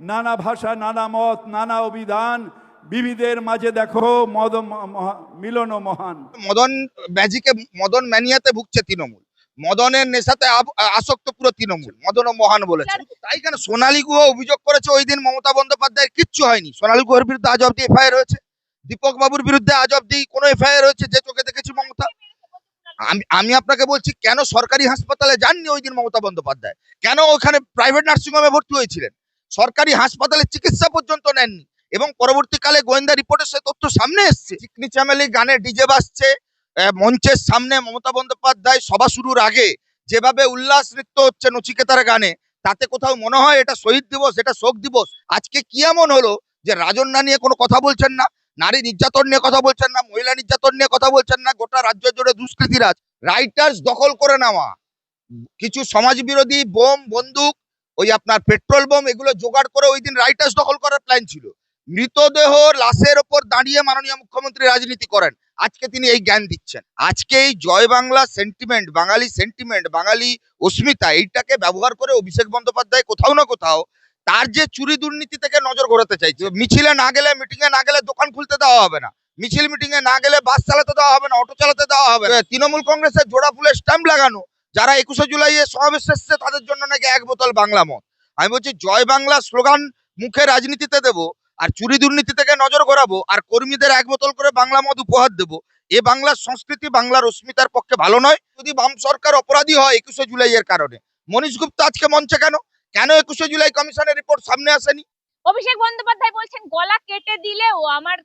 নানা ভাষা নানা মত নানা অভিধান বিবিধের মাঝে দেখো মদ মহা- মিলন ও মহান। মদন ম্যাজিকে মদন ম্যানিয়াতে ভুগছে তৃণমূল। মদনের নেশাতে আসক্ত পুরো তৃণমূল মদন ও মহান বলেছে। তাই কেন সোনালী গুহ অভিযোগ করেছে ওই দিন মমতা বন্দ্যোপাধ্যায়ের? কিচ্ছু হয়নি। সোনালী গুহর বিরুদ্ধে আজ অব্দি এফআইআর হয়েছে। দীপক বাবুর বিরুদ্ধে আজ অব্দি কোনো এফআইআর হয়েছে যে চোখে দেখেছি মমতা? আমি আমি আপনাকে বলছি কেন সরকারি হাসপাতালে যাননি ওই দিন মমতা বন্দ্যোপাধ্যায়? কেন ওখানে প্রাইভেট নার্সিংহোমে ভর্তি হয়েছিলেন? সরকারি হাসপাতালে চিকিৎসা পর্যন্ত নেননি। এবং পরবর্তীকালে গোয়েন্দা রিপোর্টে সে তথ্য সামনে এসছে। চিকনি চামেলি গানে ডিজে আহ, মঞ্চের সামনে মমতা বন্দ্যোপাধ্যায় সভা শুরুর আগে যেভাবে উল্লাস নৃত্য হচ্ছে নচিকেতার গানে তাতে কোথাও মনে হয় এটা শহীদ দিবস এটা শোক দিবস? আজকে কি এমন হলো যে রাজন্যা নিয়ে কোনো কথা বলছেন না নারী নির্যাতন নিয়ে কথা বলছেন না মহিলা নির্যাতন নিয়ে কথা বলছেন না গোটা রাজ্য জুড়ে দুষ্কৃতিরাজ রাইটার্স দখল করে নেওয়া। কিছু সমাজ বিরোধী বোম বন্দুক ওই আপনার পেট্রোল বোম এগুলো জোগাড় করে ওই দিন রাইটার্স দখল করার প্ল্যান ছিল। মৃতদেহ লাশের ওপর দাঁড়িয়ে মাননীয় মুখ্যমন্ত্রী রাজনীতি করেন। আজকে তিনি এই জ্ঞান দিচ্ছেন। আজকে এই জয় বাংলা সেন্টিমেন্ট বাঙালি সেন্টিমেন্ট বাঙালি অস্মিতা, এইটাকে ব্যবহার করে অভিষেক বন্দ্যোপাধ্যায় কোথাও না কোথাও তার যে চুরি দুর্নীতি থেকে নজর ঘোরাতে চাইছে। মিছিলে না গেলে মিটিং এ না গেলে দোকান খুলতে দেওয়া হবে না। মিছিল মিটিং এ না গেলে বাস চালাতে দেওয়া হবে না, অটো চালাতে দেওয়া হবে তৃণমূল কংগ্রেসের জোড়া ফুলের স্ট্যাম্প লাগানো যারা একুশে জুলাই এ সমাবেশ এসছে, তাদের জন্য নাকি এক বোতল বাংলা মদ। আমি বলছি, জয় বাংলা স্লোগান মুখে রাজনীতিতে দেব, আর চুরি দুর্নীতি থেকে নজর ঘোরাবো আর কর্মীদের এক বোতল করে বাংলা মদ উপহার দেব। এ বাংলার সংস্কৃতি, বাংলার অস্মিতার পক্ষে ভালো নয়। যদি বাম সরকার অপরাধী হয় একুশে জুলাই এর কারণে, মনীষ গুপ্ত আজকে মঞ্চে কেন? কেন একুশে জুলাই কমিশনের রিপোর্ট সামনে আসেনি? অভিষেক বন্দ্যোপাধ্যায় বলছেন, গলা কেটে দিলেও আমার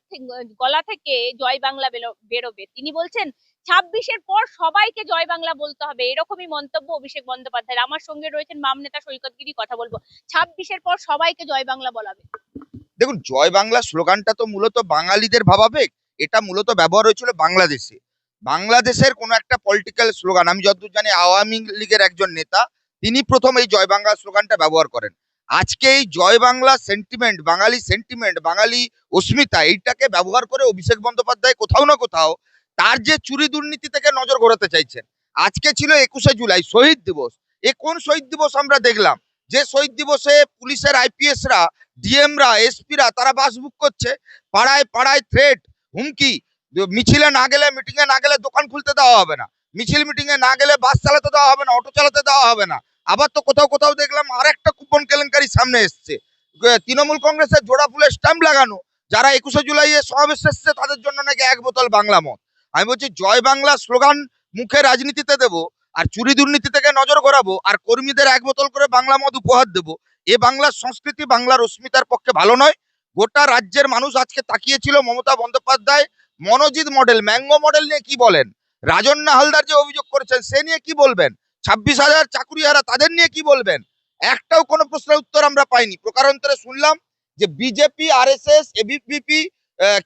গলা থেকে জয় বাংলা বেরো- বেরোবে। তিনি বলছেন ছাব্বিশের পর সবাইকে জয় বাংলা বলতে হবে। এরকমই মন্তব্য অভিষেক বন্দ্যোপাধ্যায়ের। আমার সঙ্গে রয়েছেন বাম নেতা সৈকত গিরি, কথা বলব। ছাব্বিশের পর সবাইকে জয় বাংলা বলাবে দেখুন, জয় বাংলা স্লোগানটা তো মূলত বাঙালিদের ভাবাবেগ। এটা মূলত ব্যবহার হয়েছিল বাংলাদেশে। বাংলাদেশের কোনো একটা পলিটিক্যাল স্লোগান, আমি যতদূর জানি আওয়ামী লীগের একজন নেতা, তিনি প্রথম এই জয় বাংলা স্লোগানটা ব্যবহার করেন। আজকে এই জয় বাংলা সেন্টিমেন্ট বাঙালি সেন্টিমেন্ট বাঙালি অস্মিতা, এইটাকে ব্যবহার করে অভিষেক বন্দ্যোপাধ্যায় কোথাও না কোথাও তার যে চুরি দুর্নীতি থেকে নজর ঘোরাতে চাইছেন, আজকে ছিল একুশে জুলাই, শহীদ দিবস। এ কোন শহীদ দিবস আমরা দেখলাম? যে শহীদ দিবসে পুলিশের আইপিএসরা, ডিএমরা, এসপিরা, তারা বাস বুক করছে। পাড়ায় পাড়ায় থ্রেট হুমকি। মিছিলে না গেলে মিটিং এ না গেলে দোকান খুলতে দেওয়া হবে না। মিছিল মিটিং এ না গেলে বাস চালাতে দেওয়া হবে না অটো চালাতে দেওয়া হবে না। আবার তো কোথাও কোথাও দেখলাম আর একটা কুপন কেলেঙ্কারি সামনে এসছে। তৃণমূল কংগ্রেসের জোড়া ফুলের স্ট্যাম্প লাগানো। যারা একুশে জুলাই সমাবেশ এসছে, তাদের জন্য নাকি এক বোতল বাংলা মদ। আমি বলছি, জয় বাংলা স্লোগান মুখে রাজনীতিতে দেব আর চুরি দুর্নীতি থেকে নজর ঘোরাবো আর কর্মীদের এক বোতল করে বাংলা মদ উপহার দেবো। এ বাংলার সংস্কৃতি বাংলার অস্মিতার পক্ষে ভালো নয়। গোটা রাজ্যের মানুষ আজকে তাকিয়েছিল Mamata Bandyopadhyay, Manojit model, mango model নিয়ে কি বলেন? রাজন্না হালদার যে অভিযোগ করেছেন, সে নিয়ে কি বলবেন? ছাব্বিশ হাজার চাকুরিহারা তাদের নিয়ে কি বলবেন? একটাও কোনো প্রশ্নের উত্তর আমরা পাইনি। প্রকারান্তরে শুনলাম যে BJP R S S ABVP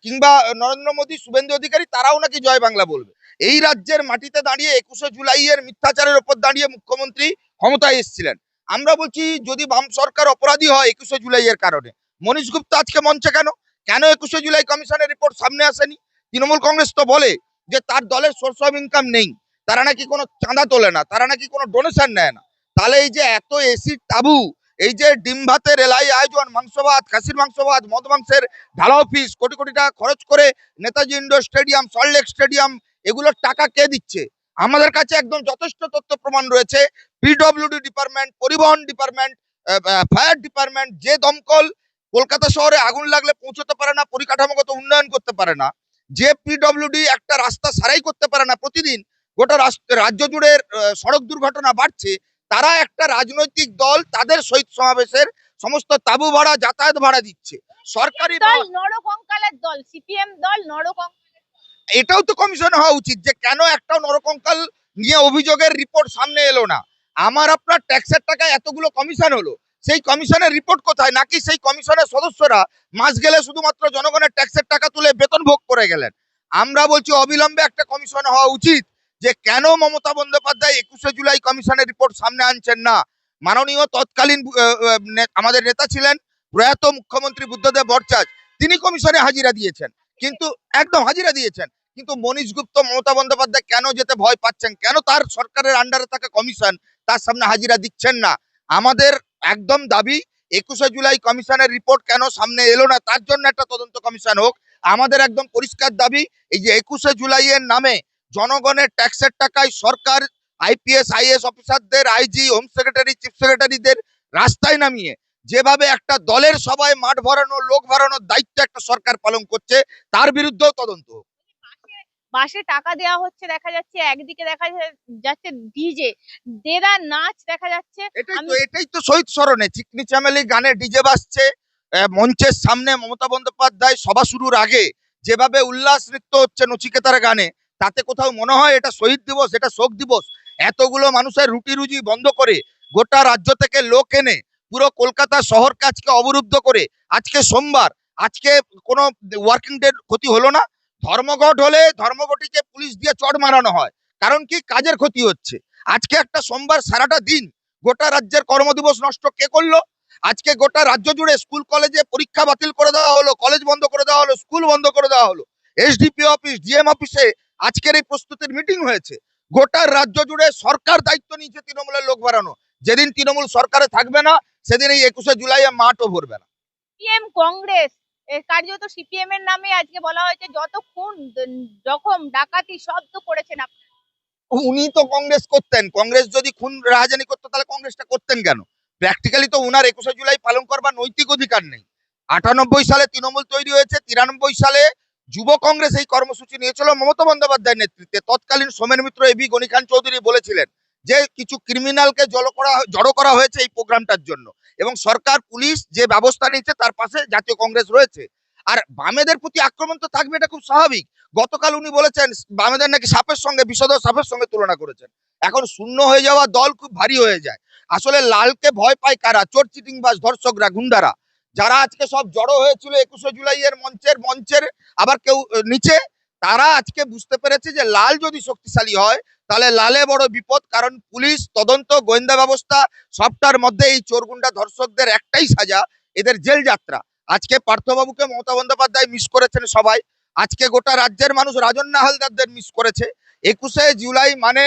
কিংবা নরেন্দ্র মোদী শুভেন্দু অধিকারী, তারাও নাকি জয় বাংলা বলবে। এই রাজ্যের মাটিতে দাঁড়িয়ে একুশে জুলাইয়ের মিথ্যাচারের ওপর দাঁড়িয়ে মুখ্যমন্ত্রী ক্ষমতায় এসেছিলেন। আমরা বলছি, যদি বাম সরকার অপরাধী হয় একুশে জুলাইয়ের কারণে, মনীষ গুপ্ত আজকে মঞ্চে কেন? কেন একুশে জুলাই কমিশনের রিপোর্ট সামনে আসেনি? তৃণমূল কংগ্রেস তো বলে যে তার দলের সোর্স অফ ইনকাম নেই। তারা নাকি কোনো চাঁদা তোলে না, তারা নাকি কোনো ডোনেশন নেয় না। তাহলে এই যে এত এসিড তাবু এই যে ডিম ভাতের এলাই আয়োজন মাংস ভাত খাসির মাংস ভাত মদ মাংসের ঢালা অফিস কোটি কোটি টাকা খরচ করে Netaji indoor stadium Salt Lake stadium এগুলোর টাকা কে দিচ্ছে? আমাদের কাছে একদম যথেষ্ট তথ্য প্রমাণ রয়েছে। পিডব্লিউডি ডিপার্টমেন্ট পরিবহন ডিপার্টমেন্ট ফায়ার ডিপার্টমেন্ট যে দমকল কলকাতা শহরে আগুন লাগলে পৌঁছতে পারে না, পরিকাঠামোগত উন্নয়ন করতে পারে না, যে পিডব্লিউডি একটা রাস্তা সারাই করতে পারে না প্রতিদিন, গোটা রাজ্য জুড়ে সড়ক দুর্ঘটনা বাড়ছে তারা একটা রাজনৈতিক দল তাদের শহীদ সমাবেশের সমস্ত তাবু ভাড়া যাতায়াত ভাড়া দিচ্ছে। সরকারি দল নরকঙ্কালের দল সিপিএম দল নরকঙ্কাল এটাও তো কমিশন হওয়া উচিত যে কেন একটা নরকঙ্কাল নিয়ে অভিযোগের রিপোর্ট সামনে এলো না। আমার আপনার ট্যাক্সের টাকায় এতগুলো কমিশন হলো সেই কমিশনের রিপোর্ট কোথায়? নাকি সেই কমিশনের সদস্যরা মাস গেলে শুধুমাত্র জনগণের ট্যাক্সের টাকা তুলে বেতন ভোগ করে গেলেন? আমরা বলছি অবিলম্বে একটা কমিশন হওয়া উচিত। যে কেন মমতা বন্দ্যোপাধ্যায় একুশে জুলাই কমিশনের রিপোর্ট সামনে আনছেন না? মাননীয় তৎকালীন আমাদের নেতা ছিলেন প্রয়াত মুখ্যমন্ত্রী বুদ্ধদেব ভট্টাচার্য তিনি কমিশনে হাজিরা দিয়েছেন। কিন্তু একদম হাজিরা দিয়েছেন। কিন্তু মনীষ গুপ্ত, মমতা বন্দ্যোপাধ্যায় কেন যেতে ভয় পাচ্ছেন? কেন তার সরকারের আন্ডারে থাকা কমিশন? তার সামনে হাজিরা দিচ্ছেন না। আমাদের একদম দাবি, একুশে জুলাই কমিশনের রিপোর্ট কেন সামনে এলো না? তার জন্য একটা তদন্ত কমিশন হোক। আমাদের একদম পরিষ্কার দাবি, এই যে একুশে জুলাইয়ের নামে জনগণের ট্যাক্সের টাকায় সরকার আইপিএস আইএস অফিসারদের আইজি হোম সেক্রেটারি চিফ সেক্রেটারিদের রাস্তায় নামিয়ে যেভাবে একটা দলের সবাই মাঠ ভরানো লোক ভরানোর দায়িত্ব একটা সরকার পালন করছে তার বিরুদ্ধেও তদন্ত হোক। বাসে টাকা দেওয়া হচ্ছে দেখা যাচ্ছে একদিকে দেখা যাচ্ছে ডিজে দেদার নাচ দেখা যাচ্ছে। এটাই তো এটাই তো শহীদ স্মরণে চিকনি চামেলি গানে ডিজে বাজছে আহ, মঞ্চের সামনে মমতা বন্দ্যোপাধ্যায় সভা শুরুর আগে যেভাবে উল্লাস নৃত্য হচ্ছে নচিকেতার গানে তাতে কোথাও মনে হয় এটা শহীদ দিবস, এটা শোক দিবস। এতগুলো মানুষের রুটি রুজি বন্ধ করে গোটা রাজ্য থেকে লোক এনে পুরো কলকাতা শহরকে আজকে অবরুদ্ধ করে, আজকে সোমবার, আজকে কোনো ওয়ার্কিং ডে ক্ষতি হলো না। ধর্মঘট হলে ধর্মঘটিকে পুলিশ দিয়ে চড় মারানো হয়, কারণ কি? কাজের ক্ষতি হচ্ছে। আজকে একটা সোমবার সারাটা দিন গোটা রাজ্যের কর্মদিবস নষ্ট কে করল? আজকে গোটা রাজ্য জুড়ে স্কুল, কলেজে পরীক্ষা বাতিল করে দেওয়া হলো, কলেজ বন্ধ করে দেওয়া হলো, স্কুল বন্ধ করে দেওয়া হলো। এসডিপি অফিস ডিএম অফিসে আজকের এই প্রস্তুতির মিটিং হয়েছে। গোটা রাজ্য জুড়ে সরকার দায়িত্ব নিয়েছে তৃণমূলের লোক বাড়ানো। যেদিন তৃণমূল সরকারে থাকবে না সেদিন এই একুশে জুলাই মাঠও ভরবে না। সিপিএম কংগ্রেস কার্যত সিপিএম এর নামে আজকে বলা হয়েছে যত খুন জখম ডাকাতি সব তো করেছেন উনি তো কংগ্রেস করতেন। কংগ্রেস যদি খুন রাহাজানি করতো তাহলে কংগ্রেসটা করতেন কেন? প্র্যাকটিক্যালি তো উনার একুশে জুলাই পালন করবার নৈতিক অধিকার নেই। আটানব্বই সালে তৃণমূল তৈরি হয়েছে তিরানব্বই সালে যুব কংগ্রেস এই কর্মসূচি নিয়েছিল। মমতা বন্দ্যোপাধ্যায়ের নেতৃত্বে তৎকালীন সোমেন মিত্র এবি গনি খান চৌধুরী বলেছিলেন যে কিছু ক্রিমিনালকে জড়ো করা জড়ো করা হয়েছে এই প্রোগ্রামটার জন্য এবং সরকার, পুলিশ যে ব্যবস্থা নিচ্ছে তার পাশে জাতীয় কংগ্রেস রয়েছে। আর বামেদের প্রতি আক্রমণ তো থাকবে, এটা খুব স্বাভাবিক। গতকাল উনি বলেছেন, বামেদের নাকি সাপের সঙ্গে বিষধর সাপের সঙ্গে তুলনা করেছেন। এখন শূন্য হয়ে যাওয়া দল খুব ভারী হয়ে যায়। আসলে লালকে ভয় পায় কারা? চোর, চিটিংবাজ, ধর্ষকরা, গুন্ডারা। যারা আজকে সব জড়ো হয়েছিল একুশে জুলাইয়ের মঞ্চের মঞ্চের, আবার কেউ নিচে, তারা আজকে বুঝতে পেরেছে যে লাল যদি শক্তিশালী হয়, তাহলে লালে বড় বিপদ, কারণ পুলিশ, তদন্ত, গোয়েন্দা ব্যবস্থা, সবটার মধ্যে এই চোর গুন্ডা ধর্ষকদের একটাই সাজা, এদের জেল যাত্রা। আজকে পার্থবাবুকে মমতা বন্দ্যোপাধ্যায় মিস করেছেন সবাই। আজকে গোটা রাজ্যের মানুষ রাজন্না হালদারদের মিস করেছে। একুশে জুলাই মানে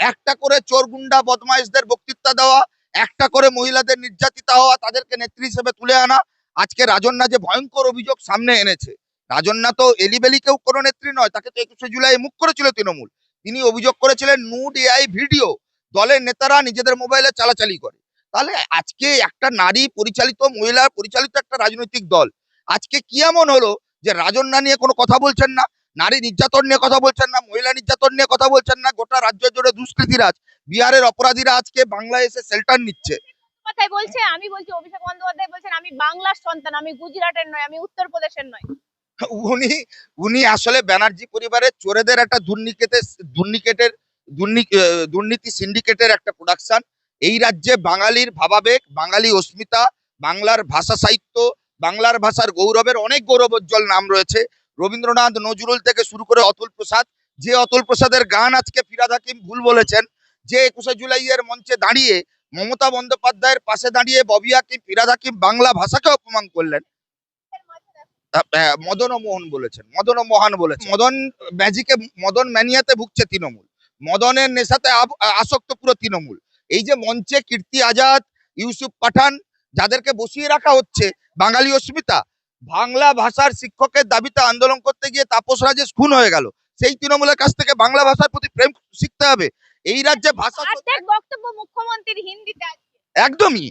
একটা করে চোর গুন্ডা বদমাইশদের বক্তৃতা দেওয়া একটা করে মহিলাদের নির্যাতিতা হওয়া তাদেরকে নেত্রী হিসেবে তুলে আনা। আজকে রাজন্না যে ভয়ঙ্কর অভিযোগ সামনে এনেছে রাজন্না তো এলিবেলি কেউ কোনো নেত্রী নয়, তাকে তো একুশে জুলাই মুখ করেছিল তৃণমূল। তিনি অভিযোগ করেছিলেন, নুড এআই ভিডিও, দলের নেতারা নিজেদের মোবাইলে চালাচালি করে। তাহলে আজকে একটা নারী পরিচালিত, মহিলা পরিচালিত একটা রাজনৈতিক দল, আজকে কি এমন হলো যে রাজন্না নিয়ে কোনো কথা বলছেন না? নারী নির্যাতন নিয়ে কথা বলছেন না মহিলা নির্যাতন নিয়ে কথা বলছেন না গোটা রাজ্য জুড়ে দুষ্কৃতীরাজ বিহারের অপরাধীরা আজকে বাংলায় এসে শেল্টার নিচ্ছে। কথাই বলছে আমি বলছি অভিষেক বন্দ্যোপাধ্যায় বলছেন আমি বাংলার সন্তান আমি গুজরাটের নয় আমি উত্তরপ্রদেশের নয়। উনি উনি আসলে ব্যানার্জি পরিবারের চোরেদের একটা দুর্নীতিতে দুর্নীতি সিন্ডিকেটের একটা প্রোডাকশন এই রাজ্যে বাঙালির ভাবাবেগ বাঙালি অস্মিতা বাংলার ভাষা সাহিত্য বাংলার ভাষার গৌরবের অনেক গৌরবোজ্জ্বল নাম রয়েছে। রবীন্দ্রনাথ নজরুল থেকে শুরু করে অতুল প্রসাদ, যে অতুল প্রসাদের গান আজকে ফিরাদ হাকিম ভুল বলেছেন, যে একুশে জুলাইয়ের মঞ্চে দাঁড়িয়ে মমতা বন্দ্যোপাধ্যায়ের পাশে দাঁড়িয়ে ববি হাকিম ফিরাদ হাকিম বাংলা ভাষাকে অপমান করলেন। মদন ও মোহন বলেছেন, মদন ও মহান বলেছেন। মদন ম্যাজিকে মদন ম্যানিয়াতে ভুগছে তৃণমূল। মদনের নেশাতে আসক্ত পুরো তৃণমূল। এই যে মঞ্চে কীর্তি আজাদ, ইউসুফ পাঠান, যাদেরকে বসিয়ে রাখা হচ্ছে, বাঙালি অস্মিতা বাংলা ভাষার শিক্ষকের দাবিতে আন্দোলন করতে গিয়ে তাপস রাজেশ খুন হয়ে গেল। সেই তৃণমূলের কাছ থেকে বাংলা ভাষার প্রতি প্রেম শিখতে হবে। এই রাজ্যে ভাষা বক্তব্য মুখ্যমন্ত্রীর হিন্দিতে একদমই।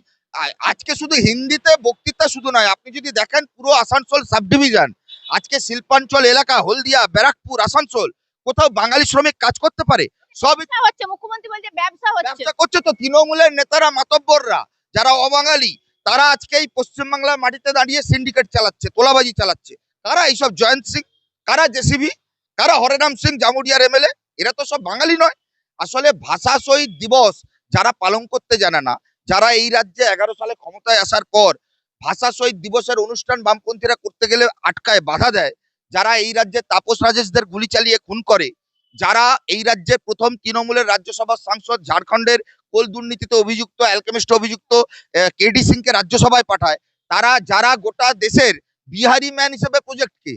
আজকে শুধু হিন্দিতে বক্তৃতা শুধু নয় আপনি যদি দেখেন পুরো আসানসোল সাব ডিভিশন আজকে শিল্পাঞ্চল এলাকা হলদিয়া ব্যারাকপুর আসানসোল কোথাও বাঙালি শ্রমিক কাজ করতে পারে সব হচ্ছে মুখ্যমন্ত্রী বলছে ব্যবসা হচ্ছে। ব্যবসা করছে তো তৃণমূলের নেতারা মাতব্বররা যারা অবাঙালি তারা আজকে এই পশ্চিমবাংলার মাটিতে দাঁড়িয়ে সিন্ডিকেট চালাচ্ছে, তোলাবাজি চালাচ্ছে। কারা এইসব জয়ন্ত সিং? কারা জেসিবি? কারা হরেরাম সিং, জামুরিয়ার এমএলএ এরা তো সব বাঙালি নয়। আসলে ভাষা শহীদ দিবস যারা পালন করতে জানে না, যারা এই রাজ্যে এগারো সালে ক্ষমতায় আসার পর ভাষা শহীদ দিবসের অনুষ্ঠান বামপন্থীরা করতে গেলে আটকায়, বাধা দেয়, যারা এই রাজ্যে তাপস রাজেশদের গুলি চালিয়ে খুন করে, যারা এই রাজ্যে প্রথম তৃণমূলের রাজ্যসভার সাংসদ ঝাড়খণ্ডের কোল দুর্নীতিতে অভিযুক্ত অ্যালকেমিস্ট অভিযুক্ত কেডি সিংকে রাজ্যসভায় পাঠায়। তারা, যারা গোটা দেশের বিহারি ম্যান হিসেবে প্রজেক্টকে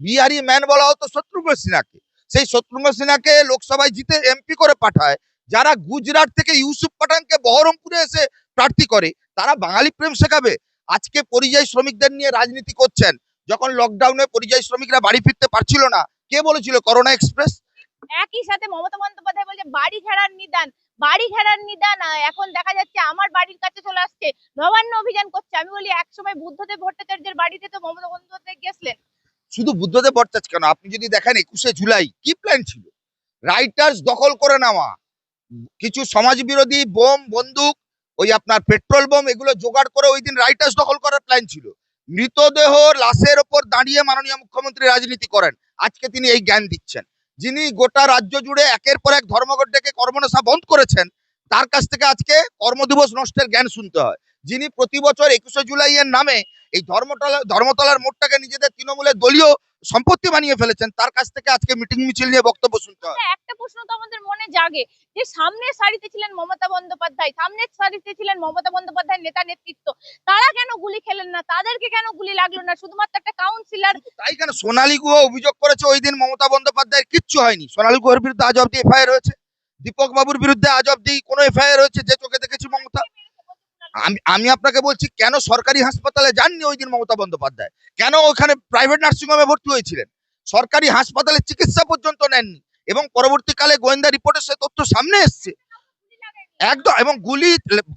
বিহারি ম্যান বলা হতো শত্রুঘ্ন সিনহাকে। সেই শত্রুঘ্ন সিনহাকে লোকসভায় জিতে এমপি করে পাঠায়। যারা গুজরাট থেকে ইউসুফ পাঠানকে বহরমপুরে এসে প্রার্থী করে, তারা বাঙালি প্রেম শেখাবে। আজকে পরিযায়ী শ্রমিকদের নিয়ে রাজনীতি করছেন। যখন লকডাউনে পরিযায়ী শ্রমিকরা বাড়ি ফিরতে পারছিল না, কে বলেছিল করোনা এক্সপ্রেস একই সাথে মমতা বন্দ্যোপাধ্যায় বলছে, বাড়ি ঘেরার নিদান। বাড়ি ঘেরার নিদান এখন দেখা যাচ্ছে আমার বাড়ির কাছে চলে আসছে। নবান্ন অভিযান করছে। আমি বলি একসময় বুদ্ধদেব ভট্টাচার্যের বাড়িতে তো মমতা বন্দ্যোপাধ্যায় গেছিলেন। শুধু বুদ্ধদেব ভট্টাচার্য কেন? আপনি যদি দেখেন, একুশে জুলাই, কি প্ল্যান ছিল? রাইটার্স দখল করে নেওয়া। কিছু সমাজ বিরোধী বোম, বন্দুক, ওই আপনার পেট্রোল বোম এগুলো জোগাড় করে ওই দিন রাইটার্স দখল করার প্ল্যান ছিল। মৃতদেহ লাশের ওপর দাঁড়িয়ে মাননীয় মুখ্যমন্ত্রী রাজনীতি করেন। আজকে তিনি এই জ্ঞান দিচ্ছেন। যিনি গোটা রাজ্য জুড়ে একের পর এক ধর্মঘট ডেকে কর্মনেশা বন্ধ করেছেন, তার কাছ থেকে আজকে কর্মদিবস নষ্টের জ্ঞান শুনতে হয়। যিনি প্রতি বছর একুশে জুলাইয়ের নামে এই ধর্মতলা ধর্মতলার মোড়টাকে নিজেদের তৃণমূলের দলীয় সম্পত্তি বানিয়ে ফেলেছেন তার কাছ থেকে আজকে মিটিং মিছিল নিয়ে বক্তব্য শুনতে হ্যাঁ, একটা প্রশ্ন তো আমাদের মনে জাগে যে সামনের সারিতে ছিলেন মমতা বন্দ্যোপাধ্যায় সামনের সারিতে ছিলেন মমতা বন্দ্যোপাধ্যায় নেতা নেতৃত্ব তারা কেন গুলি খেলেন না? তাদেরকে কেন গুলি লাগল না? শুধুমাত্র একটা কাউন্সিলর তাই কেন? সোনালী গুহ অভিযোগ করেছে ওই দিন মমতা বন্দ্যোপাধ্যায়ের কিচ্ছু হয়নি। সোনালী গুহের বিরুদ্ধে আজ অব্দি এফআইআর হয়েছে। দীপক বাবুর বিরুদ্ধে আজ অব্দি কোনো এফআইআর হয়েছে? যে চোখে দেখেছি মমতা। আমি আমি আপনাকে বলছি, কেন সরকারি হাসপাতালে যাননি ওই দিন মমতা বন্দ্যোপাধ্যায়? কেন ওখানে প্রাইভেট নার্সিংহোমে ভর্তি হয়েছিলেন? সরকারি হাসপাতালে চিকিৎসা পর্যন্ত নেননি এবং পরবর্তীকালে গোয়েন্দা রিপোর্টের সে তথ্য সামনে এসছে। একদম, এবং গুলি,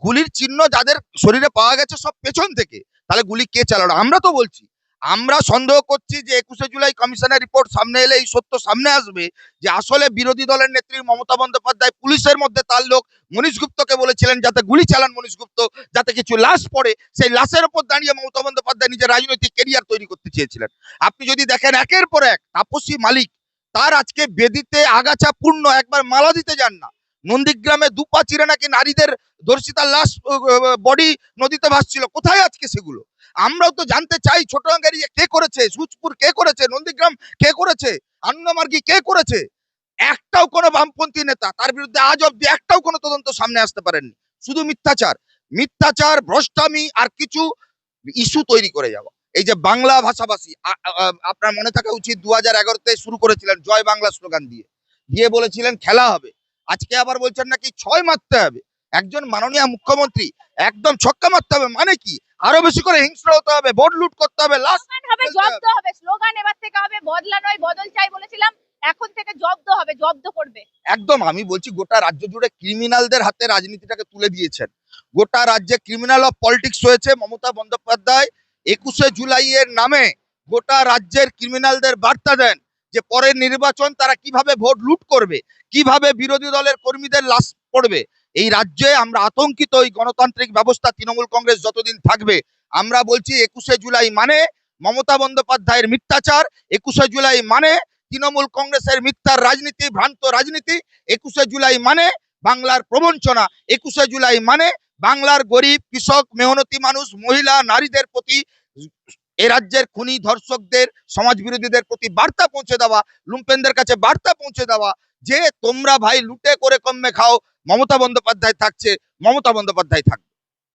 গুলির চিহ্ন যাদের শরীরে পাওয়া গেছে সব পেছন থেকে। তাহলে গুলি কে চালানো আমরা তো বলছি। আমরা সন্দেহ করছি যে একুশে জুলাই কমিশনের রিপোর্ট সামনে এলে এই সত্য সামনে আসবে যে আসলে বিরোধী দলের নেত্রী মমতা বন্দ্যোপাধ্যায় পুলিশের মধ্যে তার লোক মনীষ গুপ্তকে বলেছিলেন যাতে গুলি চালান মনীষ গুপ্ত, যাতে কিছু লাশ পড়ে। সেই লাশের উপর দাঁড়িয়ে মমতা বন্দ্যোপাধ্যায় নিজের রাজনৈতিক কেরিয়ার তৈরি করতে চেয়েছিলেন। আপনি যদি দেখেন একের পর এক তাপসী মালিক, তার আজকে বেদিতে আগাছা পূর্ণ একবার মালা দিতে যান না। নন্দীগ্রামে দুপা চিরে নাকি নারীদের ধর্ষিতার লাশ বডি নদীতে ভাসছিল। কোথায় আজকে সেগুলো? আমরাও তো জানতে চাই, ছোট ছোটগাড়ি কে করেছে সুচপুর কে করেছে, নন্দীগ্রাম কে করেছে আনন্দমার্গী কে করেছে? একটাও কোনো বামপন্থী নেতা, তার বিরুদ্ধে আজ অব্দি একটাও কোনো তদন্ত সামনে আসতে পারেননি। শুধু মিথ্যাচার। মিথ্যাচার, ভ্রষ্টামি আর কিছু ইস্যু তৈরি করে যাওয়া। এই যে বাংলা ভাষাভাষী আপনার মনে থাকা উচিত দু হাজার এগারোতে শুরু করেছিলেন জয় বাংলা স্লোগান দিয়ে। দিয়ে বলেছিলেন খেলা হবে। আজকে আবার বলছেন নাকি ছয় মারতে হবে। একজন মাননীয় মুখ্যমন্ত্রী একদম ছক্কা মারতে হবে মানে কি? আরও বেশি করে হিংস্র হতে হবে ভোট লুট করতে হবে স্লোগান হবে জব্দ হবে। স্লোগান এবার থেকে হবে বদলা নয় বদল চাই বলেছিলাম এখন থেকে জব্দ হবে জব্দ করবে। একদম আমি বলছি গোটা রাজ্য জুড়ে ক্রিমিনালদের হাতে রাজনীতিটাকে তুলে দিয়েছেন। গোটা রাজ্যে ক্রিমিনাল অফ পলিটিক্স হয়েছে মমতা বন্দ্যোপাধ্যায়। একুশে জুলাইয়ের নামে গোটা রাজ্যের ক্রিমিনালদের বার্তা দেন। যে পরের নির্বাচন তারা কীভাবে ভোট লুট করবে, কীভাবে বিরোধী দলের কর্মীদের লাশ পড়বে, এই রাজ্যে আমরা আতঙ্কিত, এই গণতান্ত্রিক ব্যবস্থা তৃণমূল কংগ্রেস যতদিন থাকবে। আমরা বলছি একুশে জুলাই মানে মমতা বন্দ্যোপাধ্যায়ের মিথ্যাচার, একুশে জুলাই মানে তৃণমূল কংগ্রেসের মিথ্যার রাজনীতি, ভ্রান্ত রাজনীতি, একুশে জুলাই মানে বাংলার প্রবঞ্চনা, একুশে জুলাই মানে বাংলার গরিব, কৃষক, মেহনতি মানুষ, মহিলা, নারীদের প্রতি এ রাজ্যের খুনি ধর্ষকদের সমাজ বিরোধীদের প্রতি বার্তা পৌঁছে দেওয়া, লুম্পেনদের কাছে বার্তা পৌঁছে দেওয়া, যে তোমরা ভাই লুটে করে কমে খাও, মমতা বন্দ্যোপাধ্যায় থাকছে, মমতা বন্দ্যোপাধ্যায় থাকবে।